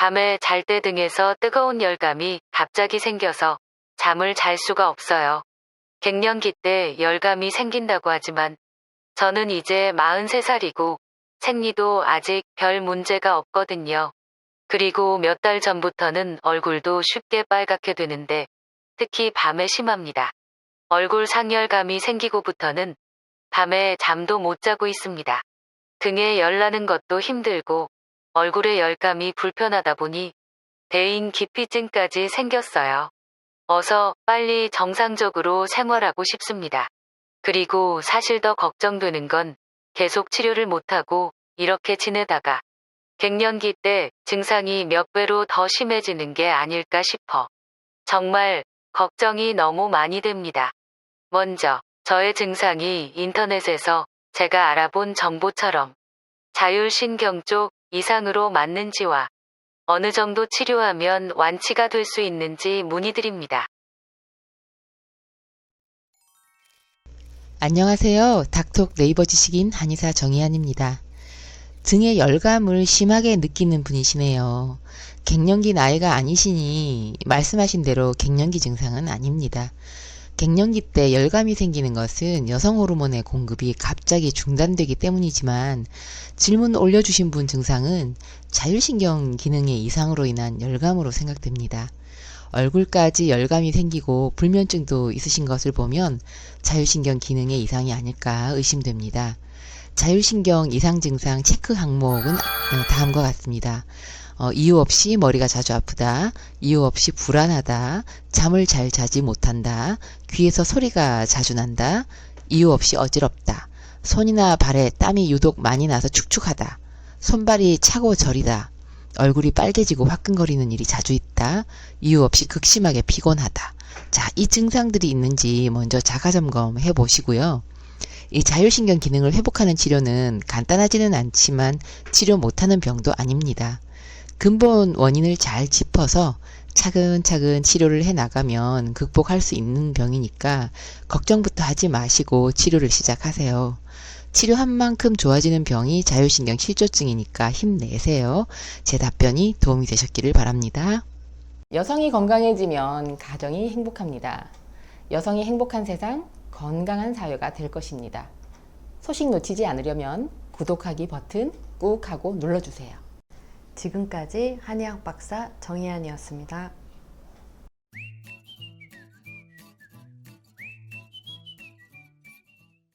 밤에 잘 때 등에서 뜨거운 열감이 갑자기 생겨서 잠을 잘 수가 없어요. 갱년기 때 열감이 생긴다고 하지만 저는 이제 43살이고 생리도 아직 별 문제가 없거든요. 그리고 몇 달 전부터는 얼굴도 쉽게 빨갛게 되는데 특히 밤에 심합니다. 얼굴 상열감이 생기고부터는 밤에 잠도 못 자고 있습니다. 등에 열나는 것도 힘들고 얼굴에 열감이 불편하다 보니 대인 기피증까지 생겼어요. 어서 빨리 정상적으로 생활하고 싶습니다. 그리고 사실 더 걱정되는 건 계속 치료를 못하고 이렇게 지내다가 갱년기 때 증상이 몇 배로 더 심해지는 게 아닐까 싶어. 정말 걱정이 너무 많이 됩니다. 먼저 저의 증상이 인터넷에서 제가 알아본 정보처럼 자율신경 쪽 이상으로 맞는지와 어느 정도 치료하면 완치가 될 수 있는지 문의드립니다. 안녕하세요. 닥톡 네이버 지식인 한의사 정희안입니다. 등의 열감을 심하게 느끼는 분이시네요. 갱년기 나이가 아니시니 말씀하신 대로 갱년기 증상은 아닙니다. 갱년기 때 열감이 생기는 것은 여성 호르몬의 공급이 갑자기 중단되기 때문이지만 질문 올려주신 분 증상은 자율신경 기능의 이상으로 인한 열감으로 생각됩니다. 얼굴까지 열감이 생기고 불면증도 있으신 것을 보면 자율신경 기능의 이상이 아닐까 의심됩니다. 자율신경 이상 증상 체크 항목은 어, 다음과 같습니다. 어, 이유 없이 머리가 자주 아프다, 이유 없이 불안하다, 잠을 잘 자지 못한다, 귀에서 소리가 자주 난다, 이유 없이 어지럽다, 손이나 발에 땀이 유독 많이 나서 축축하다, 손발이 차고 저리다, 얼굴이 빨개지고 화끈거리는 일이 자주 있다, 이유 없이 극심하게 피곤하다. 자, 이 증상들이 있는지 먼저 자가 점검해 보시고요. 이 자율신경 기능을 회복하는 치료는 간단하지는 않지만 치료 못하는 병도 아닙니다. 근본 원인을 잘 짚어서 차근차근 치료를 해 나가면 극복할 수 있는 병이니까 걱정부터 하지 마시고 치료를 시작하세요. 치료한 만큼 좋아지는 병이 자율신경 실조증이니까 힘내세요. 제 답변이 도움이 되셨기를 바랍니다. 여성이 건강해지면 가정이 행복합니다. 여성이 행복한 세상, 건강한 사회가 될 것입니다. 소식 놓치지 않으려면 구독하기 버튼 꾹 하고 눌러주세요. 지금까지 한의학 박사 정희안이었습니다.